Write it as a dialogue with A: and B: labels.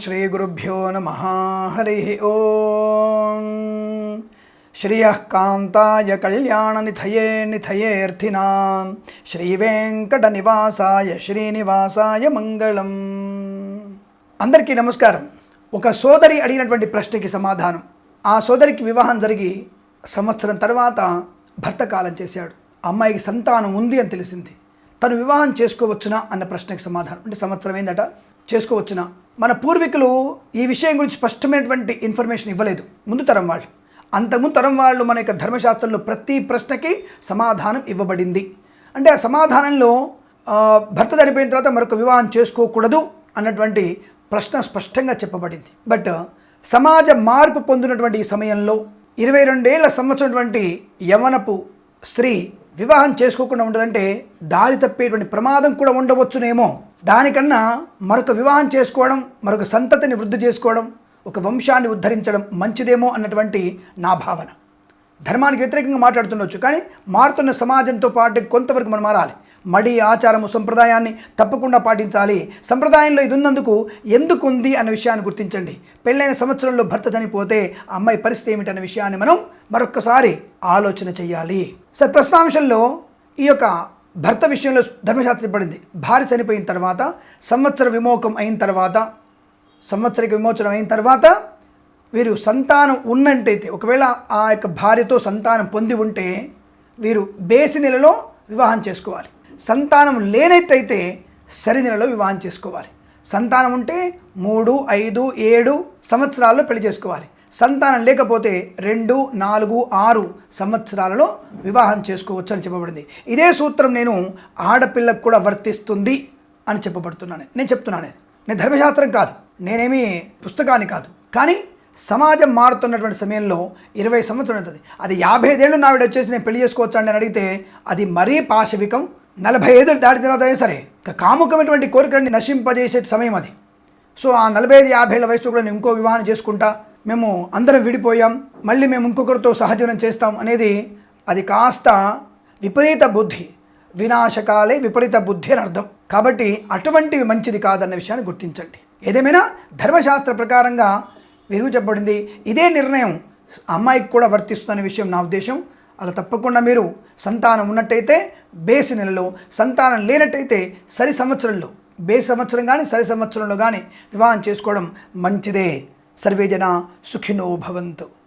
A: శ్రీగురుభ్యో నమ. హరి ఓం. శ్రియ కాంతాయ కళ్యాణనిధయే నిధయేర్థినాం శ్రీవేంకట నివాసాయ శ్రీనివాసాయ మంగళం. అందరికీ నమస్కారం. ఒక సోదరి అడిగినటువంటి ప్రశ్నకి సమాధానం. ఆ సోదరికి వివాహం జరిగి సంవత్సరం తర్వాత భర్త కాలం చేశాడు. అమ్మాయికి సంతానం ఉంది అని తెలిసింది. తను వివాహం చేసుకోవచ్చునా అన్న ప్రశ్నకి సమాధానం. అంటే సంవత్సరం ఏందట? చేసుకోవచ్చునా? మన పూర్వీకులు ఈ విషయం గురించి స్పష్టమైనటువంటి ఇన్ఫర్మేషన్ ఇవ్వలేదు. ముందు తరం వాళ్ళు. అంతకుముందు తరం వాళ్ళు మన యొక్క ధర్మశాస్త్రంలో ప్రతి ప్రశ్నకి సమాధానం ఇవ్వబడింది. అంటే ఆ సమాధానంలో భర్త చనిపోయిన తర్వాత మరొక వివాహం చేసుకోకూడదు అన్నటువంటి ప్రశ్న స్పష్టంగా చెప్పబడింది. బట్ సమాజ మార్పు పొందినటువంటి ఈ సమయంలో ఇరవై రెండేళ్ళ సంవత్సరటువంటి యవనపు స్త్రీ వివాహం చేసుకోకుండా ఉండదంటే దారి తప్పేటువంటి ప్రమాదం కూడా ఉండవచ్చునేమో. దానికన్నా మరొక వివాహం చేసుకోవడం మరొక సంతతిని వృద్ధి చేసుకోవడం ఒక వంశాన్ని ఉద్ధరించడం మంచిదేమో అన్నటువంటి నా భావన. ధర్మానికి వ్యతిరేకంగా మాట్లాడుతుండొచ్చు కానీ మారుతున్న సమాజంతో పాటు కొంతవరకు మనం మారాలి. మడి ఆచారము సంప్రదాయాన్ని తప్పకుండా పాటించాలి. సంప్రదాయంలో ఇది ఉన్నందుకు ఎందుకు ఉంది అన్న విషయాన్ని గుర్తించండి. పెళ్ళైన సంవత్సరంలో భర్త చనిపోతే అమ్మాయి పరిస్థితి ఏమిటన్న విషయాన్ని మనం మరొక్కసారి ఆలోచన చేయాలి సార్ ప్రశ్నాంశంలో ఈ యొక్క భర్త విషయంలో ధర్మశాస్త్రం పడింది భార్య చనిపోయిన తర్వాత సంవత్సర విమోకం అయిన తర్వాత సంవత్సరిక విమోచనం అయిన తర్వాత వీరు సంతానం ఉన్నట్టయితే ఒకవేళ ఆ యొక్క భార్యతో సంతానం పొంది ఉంటే వీరు బేసి నెలలో వివాహం చేసుకోవాలి. సంతానం లేనట్టయితే సరి నెలలో వివాహం చేసుకోవాలి. సంతానం ఉంటే మూడు ఐదు ఏడు సంవత్సరాల్లో పెళ్ళి చేసుకోవాలి. సంతానం లేకపోతే రెండు నాలుగు ఆరు సంవత్సరాలలో వివాహం చేసుకోవచ్చు అని చెప్పబడింది. ఇదే సూత్రం నేను ఆడపిల్లకు కూడా వర్తిస్తుంది అని చెప్పబడుతున్నాను. నేను చెప్తున్నాను నేను ధర్మశాస్త్రం కాదు. నేనేమి పుస్తకాన్ని కాదు. కానీ సమాజం మారుతున్నటువంటి సమయంలో ఇరవై సంవత్సరం ఉంటుంది. అది యాభై ఐదేళ్ళు నావిడ వచ్చేసి నేను పెళ్ళి చేసుకోవచ్చు అని అడిగితే అది మరీ పాశవికం నలభై ఐదు దాటి తర్వాత అయినా సరే కాముకమైనటువంటి కోరికలని నశింపజేసే సమయం అది. సో ఆ నలభై ఐదు యాభై ఏళ్ళ వయసులో కూడా నేను ఇంకో వివాహం చేసుకుంటా మేము అందరం విడిపోయాం మళ్ళీ మేము ఇంకొకరితో సహజీవనం చేస్తాం అనేది అది కాస్త విపరీత బుద్ధి వినాశకాలే విపరీత బుద్ధి అని అర్థం. కాబట్టి అటువంటివి మంచిది కాదన్న విషయాన్ని గుర్తించండి. ఏదేమైనా ధర్మశాస్త్ర ప్రకారంగా విరుగు చెప్పబడింది ఇదే నిర్ణయం అమ్మాయికి కూడా వర్తిస్తుందనే విషయం నా ఉద్దేశం. అలా తప్పకుండా మీరు సంతానం ఉన్నట్టయితే బేసి నెలలో సంతానం లేనట్టయితే సరి సంవత్సరంలో బేసి సంవత్సరం కానీ సరి సంవత్సరంలో కానీ వివాహం చేసుకోవడం మంచిదే. సర్వేజన సుఖినో భవంతు.